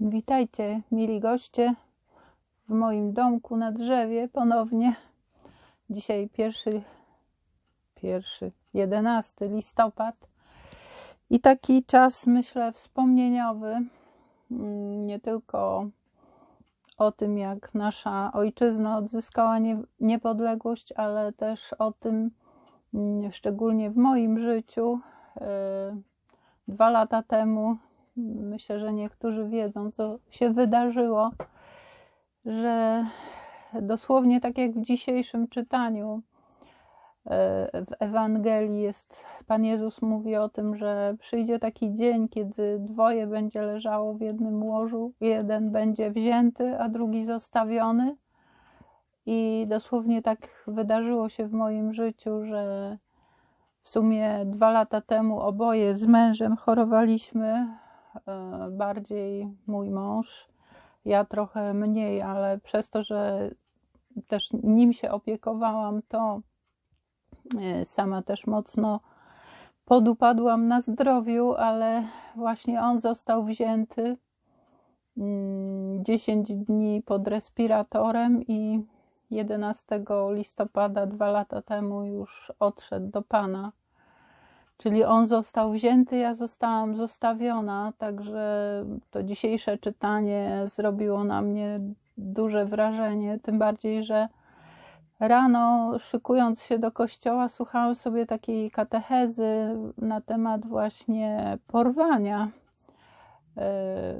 Witajcie, mili goście, w moim domku na drzewie ponownie. Dzisiaj pierwszy, pierwszy, jedenasty listopad i taki czas, myślę, wspomnieniowy. Mm, nie tylko o tym, jak nasza ojczyzna odzyskała nie, niepodległość, ale też o tym, mm, szczególnie w moim życiu, yy, dwa lata temu, myślę, że niektórzy wiedzą, co się wydarzyło, że dosłownie tak jak w dzisiejszym czytaniu e, w Ewangelii jest, Pan Jezus mówi o tym, że przyjdzie taki dzień, kiedy dwoje będzie leżało w jednym łożu, jeden będzie wzięty, a drugi zostawiony. I dosłownie tak wydarzyło się w moim życiu, że w sumie dwa lata temu oboje z mężem chorowaliśmy bardziej mój mąż, ja trochę mniej, ale przez to, że też nim się opiekowałam, to e, sama też mocno podupadłam na zdrowiu, ale właśnie on został wzięty 10 mm, dni pod respiratorem i 11 listopada dwa lata temu już odszedł do Pana. Czyli on został wzięty, ja zostałam zostawiona, także to dzisiejsze czytanie zrobiło na mnie duże wrażenie, tym bardziej, że rano szykując się do kościoła słuchałam sobie takiej katechezy na temat właśnie porwania e,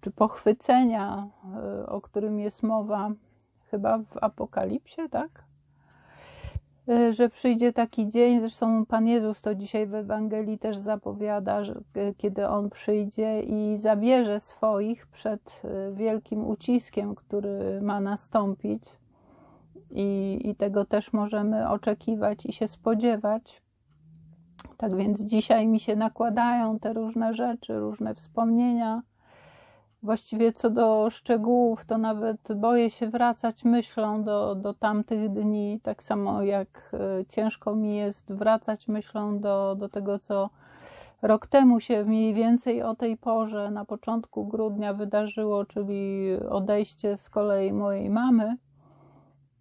czy pochwycenia, e, o którym jest mowa chyba w Apokalipsie, tak? E, że przyjdzie taki dzień, zresztą Pan Jezus to dzisiaj w Ewangelii też zapowiada, że e, kiedy On przyjdzie i zabierze swoich przed e, wielkim uciskiem, który ma nastąpić. I, I tego też możemy oczekiwać i się spodziewać. Tak więc dzisiaj mi się nakładają te różne rzeczy, różne wspomnienia Właściwie co do szczegółów, to nawet boję się wracać myślą do, do tamtych dni, tak samo jak e, ciężko mi jest wracać myślą do, do tego, co rok temu się mniej więcej o tej porze, na początku grudnia wydarzyło, czyli odejście z kolei mojej mamy.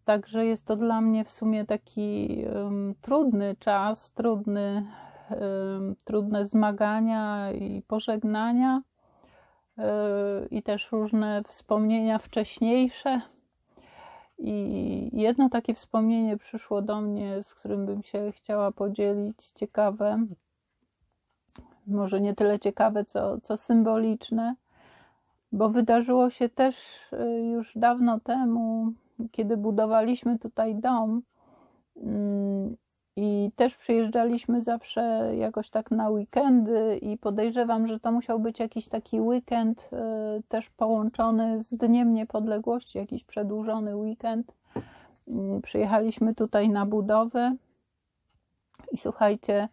Także jest to dla mnie w sumie taki um, trudny czas, trudny, um, trudne zmagania i pożegnania i też różne wspomnienia wcześniejsze. I jedno takie wspomnienie przyszło do mnie, z którym bym się chciała podzielić, ciekawe, może nie tyle ciekawe, co, co symboliczne, bo wydarzyło się też yy, już dawno temu, kiedy budowaliśmy tutaj dom. Mm, i też przyjeżdżaliśmy zawsze jakoś tak na weekendy i podejrzewam, że to musiał być jakiś taki weekend y, też połączony z Dniem Niepodległości, jakiś przedłużony weekend. Y, przyjechaliśmy tutaj na budowę i słuchajcie,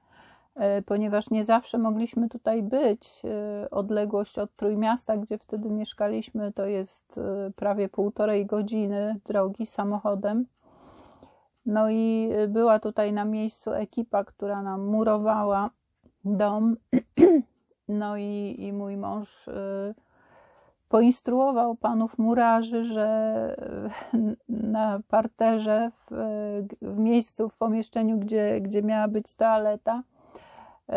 y, ponieważ nie zawsze mogliśmy tutaj być, odległość od Trójmiasta, gdzie wtedy mieszkaliśmy, to jest prawie półtorej godziny drogi samochodem no i była tutaj na miejscu ekipa, która nam murowała dom. No i, i mój mąż y, poinstruował panów murarzy, że y, na parterze, w, w miejscu, w pomieszczeniu, gdzie, gdzie miała być toaleta, y,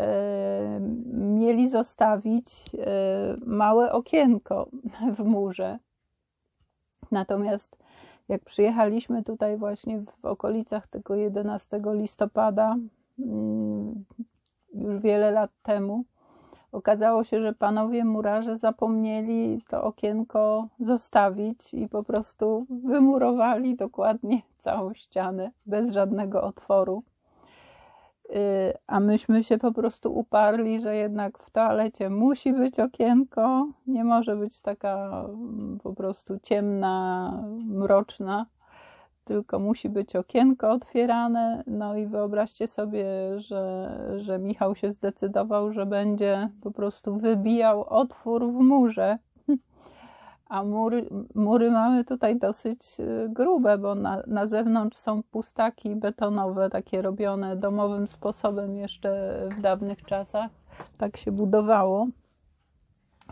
mieli zostawić małe okienko w murze. Natomiast jak przyjechaliśmy tutaj właśnie w okolicach tego 11 listopada, mm, już wiele lat temu, okazało się, że panowie murarze zapomnieli to okienko zostawić i po prostu wymurowali dokładnie całą ścianę bez żadnego otworu. Y, a myśmy się po prostu uparli, że jednak w toalecie musi być okienko, nie może być taka mm, po prostu ciemna, mroczna, tylko musi być okienko otwierane. No i wyobraźcie sobie, że, że Michał się zdecydował, że będzie po prostu wybijał otwór w murze a mury, mury mamy tutaj dosyć y, grube, bo na, na zewnątrz są pustaki betonowe, takie robione domowym sposobem jeszcze w dawnych czasach. Tak się budowało.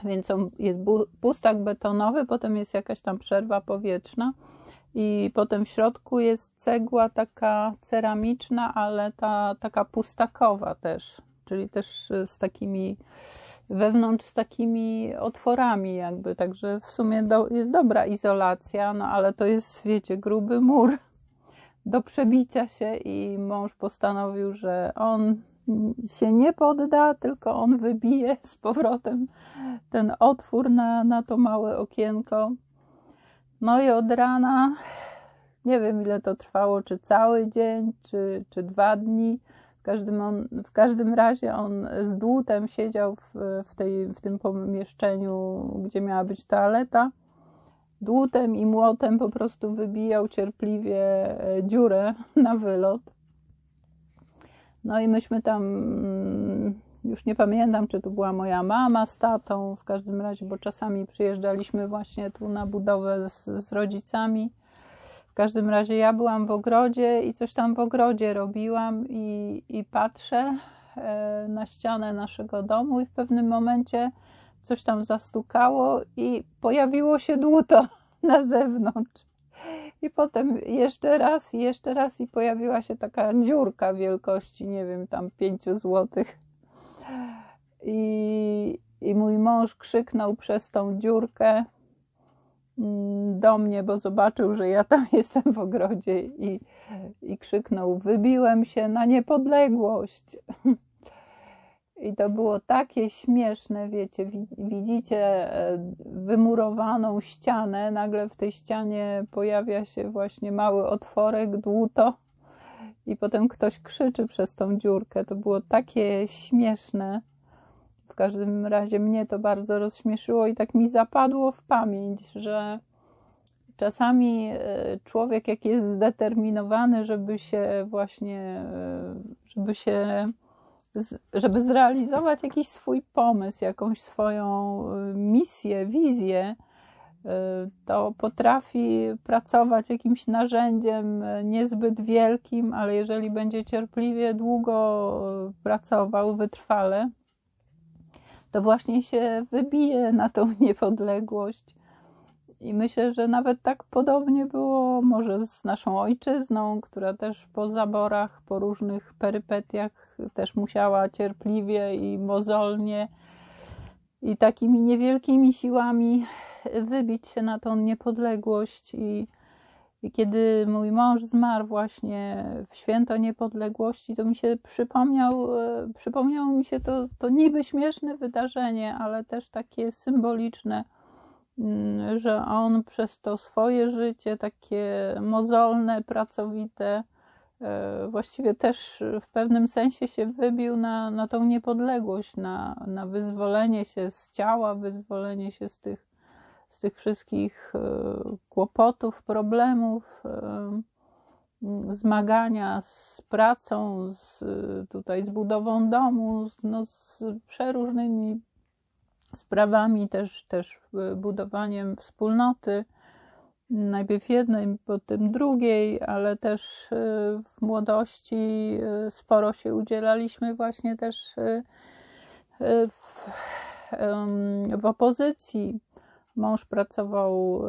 Więc on jest pustak betonowy, potem jest jakaś tam przerwa powietrzna i potem w środku jest cegła taka ceramiczna, ale ta taka pustakowa też, czyli też z takimi wewnątrz z takimi otworami jakby, także w sumie do, jest dobra izolacja, no ale to jest, wiecie, gruby mur do przebicia się i mąż postanowił, że on się nie podda, tylko on wybije z powrotem ten otwór na, na to małe okienko. No i od rana, nie wiem ile to trwało, czy cały dzień, czy, czy dwa dni, każdym, on, w każdym razie on z dłutem siedział w, w, tej, w tym pomieszczeniu, gdzie miała być toaleta. Dłutem i młotem po prostu wybijał cierpliwie e, dziurę na wylot. No i myśmy tam, mm, już nie pamiętam, czy to była moja mama z tatą, w każdym razie, bo czasami przyjeżdżaliśmy właśnie tu na budowę z, z rodzicami każdym razie ja byłam w ogrodzie i coś tam w ogrodzie robiłam i, i patrzę e, na ścianę naszego domu i w pewnym momencie coś tam zastukało i pojawiło się dłuto na zewnątrz. I potem jeszcze raz, jeszcze raz i pojawiła się taka dziurka wielkości, nie wiem, tam pięciu złotych. I, I mój mąż krzyknął przez tą dziurkę, do mnie, bo zobaczył, że ja tam jestem w ogrodzie i, i krzyknął: Wybiłem się na niepodległość. I to było takie śmieszne, wiecie, widzicie e, wymurowaną ścianę, nagle w tej ścianie pojawia się właśnie mały otworek, dłuto i potem ktoś krzyczy przez tą dziurkę. To było takie śmieszne. W każdym razie mnie to bardzo rozśmieszyło i tak mi zapadło w pamięć, że czasami e, człowiek, jak jest zdeterminowany, żeby się właśnie, e, żeby się, żeby zrealizować jakiś swój pomysł, jakąś swoją e, misję, wizję, to potrafi pracować jakimś narzędziem niezbyt wielkim, ale jeżeli będzie cierpliwie długo pracował, wytrwale, to właśnie się wybije na tą niepodległość. I myślę, że nawet tak podobnie było może z naszą ojczyzną, która też po zaborach, po różnych perypetiach też musiała cierpliwie i mozolnie i takimi niewielkimi siłami wybić się na tą niepodległość i i kiedy mój mąż zmarł właśnie w święto niepodległości, to mi się przypomniał, e, przypomniało mi się to, to niby śmieszne wydarzenie, ale też takie symboliczne, mm, że on przez to swoje życie, takie mozolne, pracowite, e, właściwie też w pewnym sensie się wybił na, na tą niepodległość, na, na wyzwolenie się z ciała, wyzwolenie się z tych z tych wszystkich e, kłopotów, problemów, e, zmagania z pracą, z, tutaj z budową domu, z, no, z przeróżnymi sprawami, też, też budowaniem wspólnoty. Najpierw jednej, potem drugiej, ale też e, w młodości sporo się udzielaliśmy właśnie też w, w opozycji Mąż pracował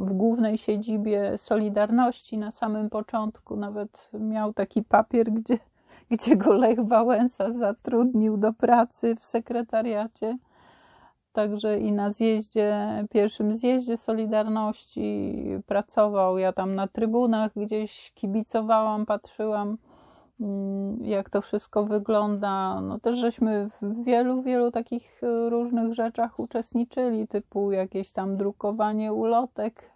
w głównej siedzibie Solidarności na samym początku. Nawet miał taki papier, gdzie, gdzie go Lech Wałęsa zatrudnił do pracy w sekretariacie. Także i na zjeździe, pierwszym zjeździe Solidarności pracował. Ja tam na trybunach gdzieś kibicowałam, patrzyłam jak to wszystko wygląda. No też żeśmy w wielu, wielu takich e, różnych rzeczach uczestniczyli, typu jakieś tam drukowanie ulotek,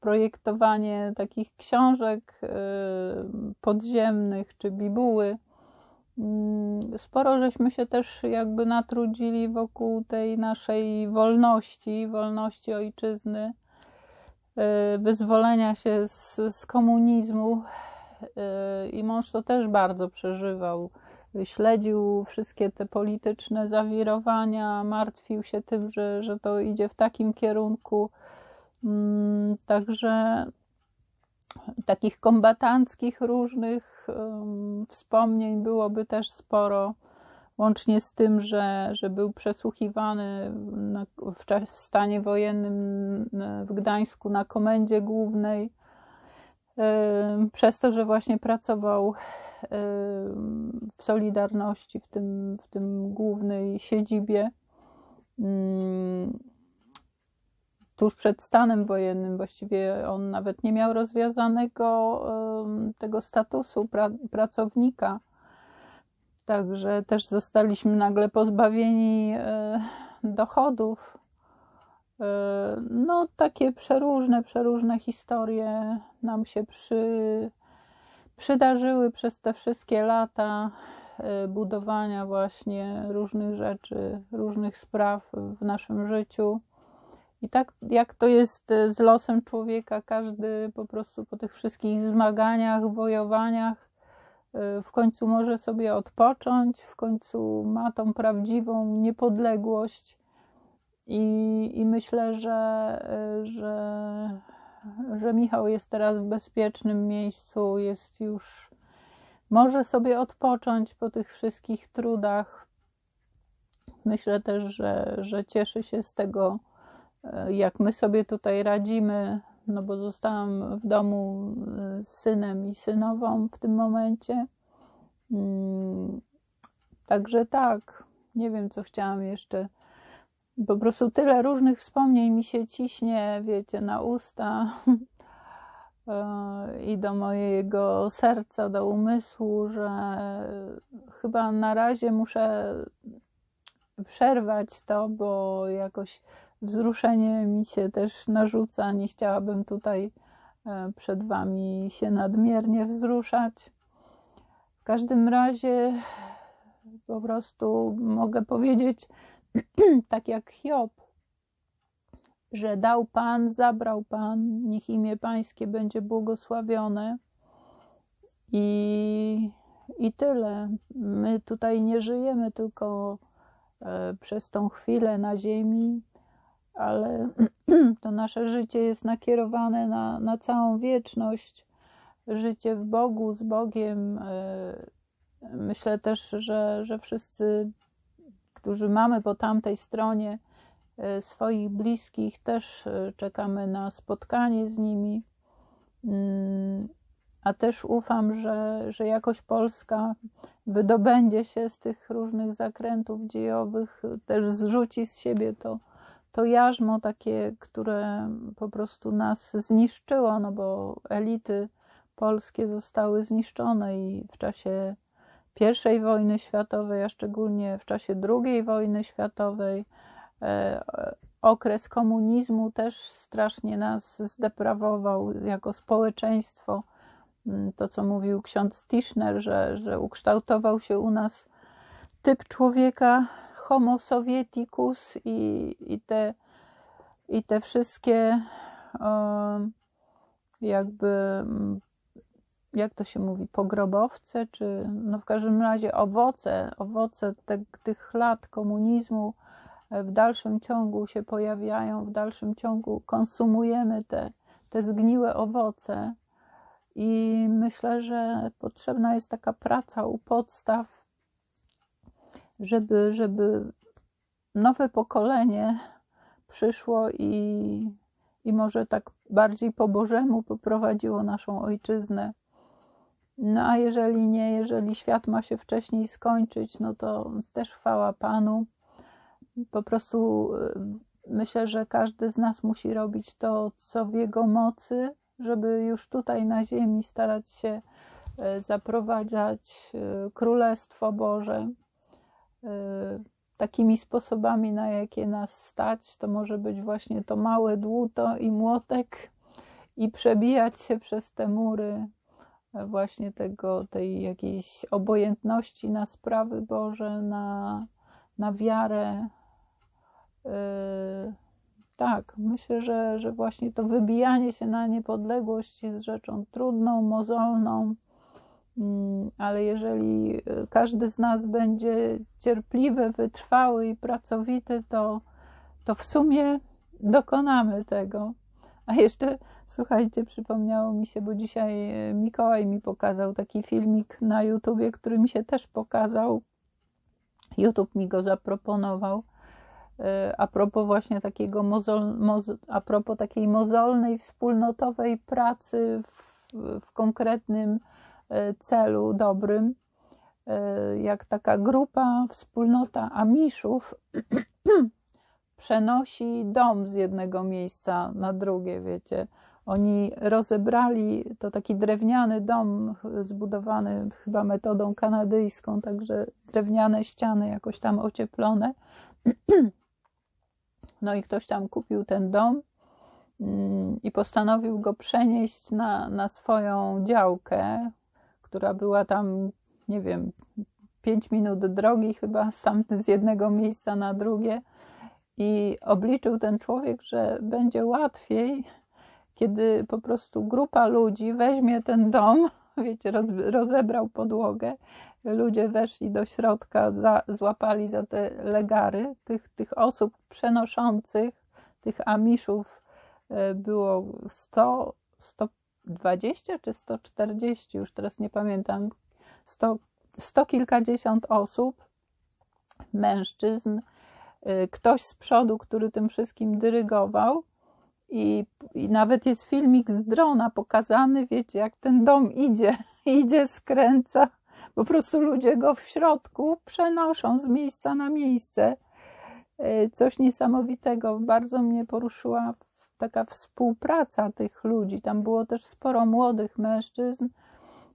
projektowanie takich książek e, podziemnych czy bibuły. Mm, sporo żeśmy się też jakby natrudzili wokół tej naszej wolności, wolności ojczyzny, e, wyzwolenia się z, z komunizmu Y, i mąż to też bardzo przeżywał. Śledził wszystkie te polityczne zawirowania, martwił się tym, że, że to idzie w takim kierunku. Mm, także takich kombatanckich różnych wspomnień byłoby też sporo. łącznie z tym, że, że był przesłuchiwany w, w stanie wojennym w Gdańsku na komendzie głównej, przez to, że właśnie pracował w Solidarności, w tym, w tym głównej siedzibie tuż przed stanem wojennym. Właściwie on nawet nie miał rozwiązanego tego statusu pra, pracownika. Także też zostaliśmy nagle pozbawieni e, dochodów. E, no, takie przeróżne, przeróżne historie nam się przy, przydarzyły przez te wszystkie lata e, budowania właśnie różnych rzeczy, różnych spraw w naszym życiu. I tak jak to jest e, z losem człowieka, każdy po prostu po tych wszystkich zmaganiach, wojowaniach w końcu może sobie odpocząć, w końcu ma tą prawdziwą niepodległość. I, i myślę, że, że, że Michał jest teraz w bezpiecznym miejscu, jest już, może sobie odpocząć po tych wszystkich trudach. Myślę też, że, że cieszy się z tego, jak my sobie tutaj radzimy, no bo zostałam w domu z synem i synową w tym momencie. Mm, także tak, nie wiem, co chciałam jeszcze. Po prostu tyle różnych wspomnień mi się ciśnie, wiecie, na usta e, i do mojego serca, do umysłu, że chyba na razie muszę przerwać to, bo jakoś wzruszenie mi się też narzuca. Nie chciałabym tutaj e, przed Wami się nadmiernie wzruszać. W każdym razie po prostu mogę powiedzieć, tak jak Hiob, że dał Pan, zabrał Pan, niech imię Pańskie będzie błogosławione. I, i tyle. My tutaj nie żyjemy tylko e, przez tą chwilę na ziemi, ale to nasze życie jest nakierowane na, na całą wieczność. Życie w Bogu, z Bogiem. E, myślę też, że, że wszyscy, którzy mamy po tamtej stronie e, swoich bliskich, też e, czekamy na spotkanie z nimi. Mm, a też ufam, że, że jakoś Polska wydobędzie się z tych różnych zakrętów dziejowych, też zrzuci z siebie to, to jarzmo takie, które po prostu nas zniszczyło, no bo elity polskie zostały zniszczone i w czasie I wojny światowej, a szczególnie w czasie II wojny światowej, e, okres komunizmu też strasznie nas zdeprawował jako społeczeństwo. Mm, to, co mówił ksiądz Tischner, że, że ukształtował się u nas typ człowieka Homo Sovieticus i, i, te, i te wszystkie jakby jak to się mówi, pogrobowce, czy no w każdym razie owoce, owoce te, tych lat komunizmu w dalszym ciągu się pojawiają, w dalszym ciągu konsumujemy te, te zgniłe owoce. I myślę, że potrzebna jest taka praca u podstaw żeby, żeby nowe pokolenie przyszło i, i może tak bardziej po Bożemu poprowadziło naszą ojczyznę. No a jeżeli nie, jeżeli świat ma się wcześniej skończyć, no to też chwała Panu. Po prostu y, myślę, że każdy z nas musi robić to, co w jego mocy, żeby już tutaj na ziemi starać się y, zaprowadzać y, Królestwo Boże. Takimi sposobami, na jakie nas stać, to może być właśnie to małe dłuto i młotek i przebijać się przez te mury właśnie tego, tej jakiejś obojętności na sprawy Boże, na, na wiarę. Yy, tak, myślę, że, że właśnie to wybijanie się na niepodległość jest rzeczą trudną, mozolną, Mm, ale jeżeli e, każdy z nas będzie cierpliwy, wytrwały i pracowity, to, to w sumie dokonamy tego. A jeszcze, słuchajcie, przypomniało mi się, bo dzisiaj e, Mikołaj mi pokazał taki filmik na YouTubie, który mi się też pokazał. YouTube mi go zaproponował. A propos właśnie takiego mozol, moz, a propos takiej mozolnej, wspólnotowej pracy w, w konkretnym celu dobrym, jak taka grupa, wspólnota Amiszów przenosi dom z jednego miejsca na drugie, wiecie. Oni rozebrali to taki drewniany dom zbudowany chyba metodą kanadyjską, także drewniane ściany jakoś tam ocieplone. No i ktoś tam kupił ten dom mm, i postanowił go przenieść na, na swoją działkę, która była tam, nie wiem, 5 minut drogi chyba sam z jednego miejsca na drugie. I obliczył ten człowiek, że będzie łatwiej, kiedy po prostu grupa ludzi weźmie ten dom, wiecie, roz, rozebrał podłogę, ludzie weszli do środka, za, złapali za te legary tych, tych osób przenoszących, tych amiszów e, było 100, 120 czy 140, już teraz nie pamiętam, 100, 100 kilkadziesiąt osób, mężczyzn, Y, ktoś z przodu, który tym wszystkim dyrygował. I, I, nawet jest filmik z drona pokazany, wiecie, jak ten dom idzie, idzie, skręca. Po prostu ludzie go w środku przenoszą z miejsca na miejsce. Y, coś niesamowitego. Bardzo mnie poruszyła taka współpraca tych ludzi. Tam było też sporo młodych mężczyzn.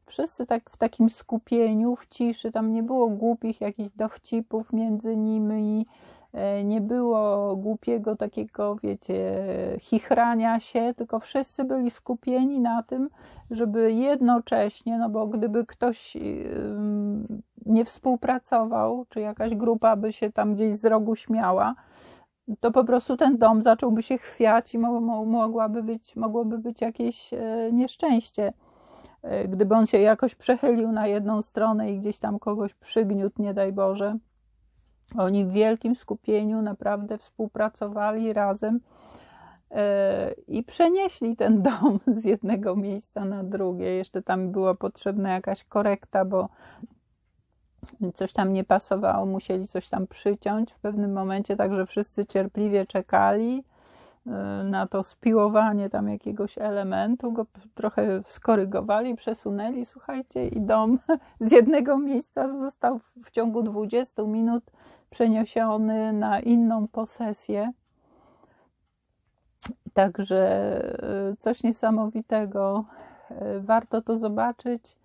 Wszyscy tak w takim skupieniu, w ciszy. Tam nie było głupich jakichś dowcipów między nimi E, nie było głupiego takiego, wiecie, chichrania się, tylko wszyscy byli skupieni na tym, żeby jednocześnie, no bo gdyby ktoś nie współpracował, czy jakaś grupa by się tam gdzieś z rogu śmiała, to po prostu ten dom zacząłby się chwiać i mogłaby być, mogłoby być jakieś e, nieszczęście. E, gdyby on się jakoś przechylił na jedną stronę i gdzieś tam kogoś przygniótł, nie daj Boże, oni w wielkim skupieniu naprawdę współpracowali razem e, i przenieśli ten dom z jednego miejsca na drugie. Jeszcze tam była potrzebna jakaś korekta, bo coś tam nie pasowało, musieli coś tam przyciąć w pewnym momencie, także wszyscy cierpliwie czekali na to spiłowanie tam jakiegoś elementu, go trochę skorygowali, przesunęli, słuchajcie, i dom z jednego miejsca został w ciągu 20 minut przeniesiony na inną posesję. Także y, coś niesamowitego. Y, warto to zobaczyć,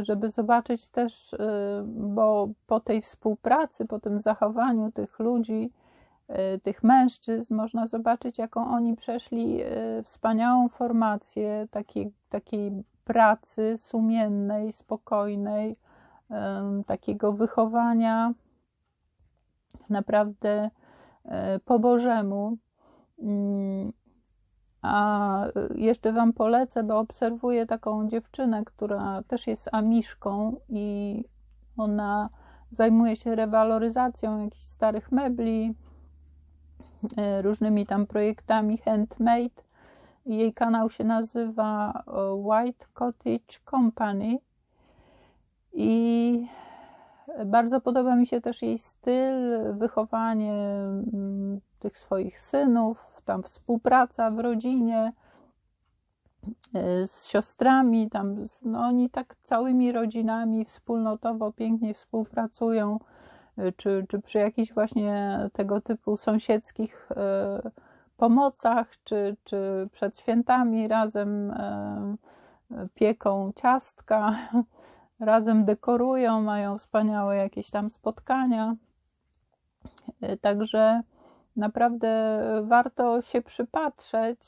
żeby zobaczyć też, bo po tej współpracy, po tym zachowaniu tych ludzi, Y, tych mężczyzn można zobaczyć, jaką oni przeszli y, wspaniałą formację takiej, takiej pracy sumiennej, spokojnej, takiego wychowania naprawdę y, po Bożemu. Mm, a jeszcze Wam polecę, bo obserwuję taką dziewczynę, która też jest amiszką i ona zajmuje się rewaloryzacją jakichś starych mebli, różnymi tam projektami handmade. Jej kanał się nazywa e, White Cottage Company i bardzo podoba mi się też jej styl, wychowanie mm, tych swoich synów, tam współpraca w rodzinie e, z siostrami, tam no oni tak całymi rodzinami wspólnotowo pięknie współpracują czy, czy przy jakichś właśnie tego typu sąsiedzkich e, pomocach, czy, czy przed świętami razem e, pieką ciastka, razem dekorują, mają wspaniałe jakieś tam spotkania. Także naprawdę warto się przypatrzeć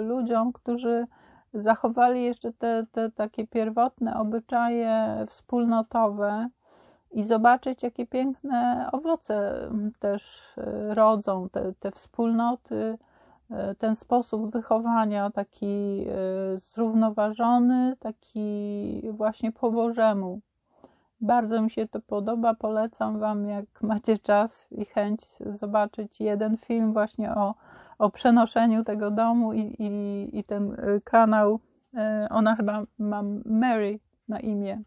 ludziom, którzy zachowali jeszcze te, te takie pierwotne obyczaje wspólnotowe, i zobaczyć, jakie piękne owoce też e, rodzą te, te wspólnoty, e, ten sposób wychowania, taki e, zrównoważony, taki właśnie po Bożemu. Bardzo mi się to podoba. Polecam Wam, jak macie czas i chęć, zobaczyć jeden film właśnie o, o przenoszeniu tego domu i, i, i ten kanał. Ona chyba ma Mary na imię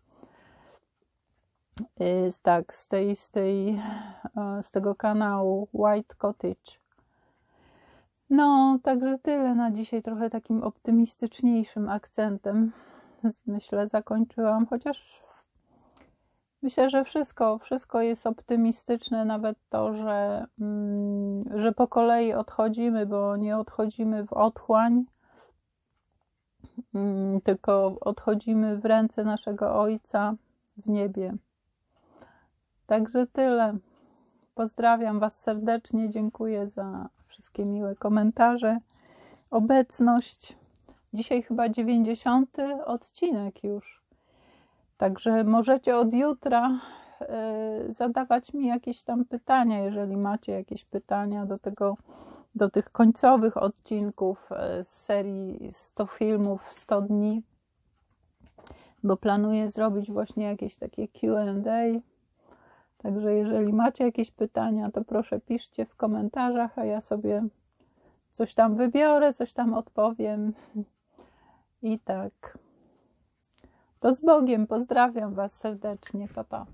tak, z, tej, z, tej, e, z tego kanału White Cottage. No, także tyle na dzisiaj, trochę takim optymistyczniejszym akcentem. Myślę, zakończyłam, chociaż myślę, że wszystko, wszystko jest optymistyczne, nawet to, że, mm, że po kolei odchodzimy, bo nie odchodzimy w otchłań, mm, tylko odchodzimy w ręce naszego Ojca w niebie. Także tyle. Pozdrawiam Was serdecznie. Dziękuję za wszystkie miłe komentarze, obecność. Dzisiaj chyba 90 odcinek już. Także możecie od jutra y, zadawać mi jakieś tam pytania, jeżeli macie jakieś pytania do tego, do tych końcowych odcinków y, z serii 100 filmów, 100 dni, bo planuję zrobić właśnie jakieś takie QA Także jeżeli macie jakieś pytania, to proszę piszcie w komentarzach, a ja sobie coś tam wybiorę, coś tam odpowiem. I tak. To z Bogiem. Pozdrawiam Was serdecznie. Pa, pa.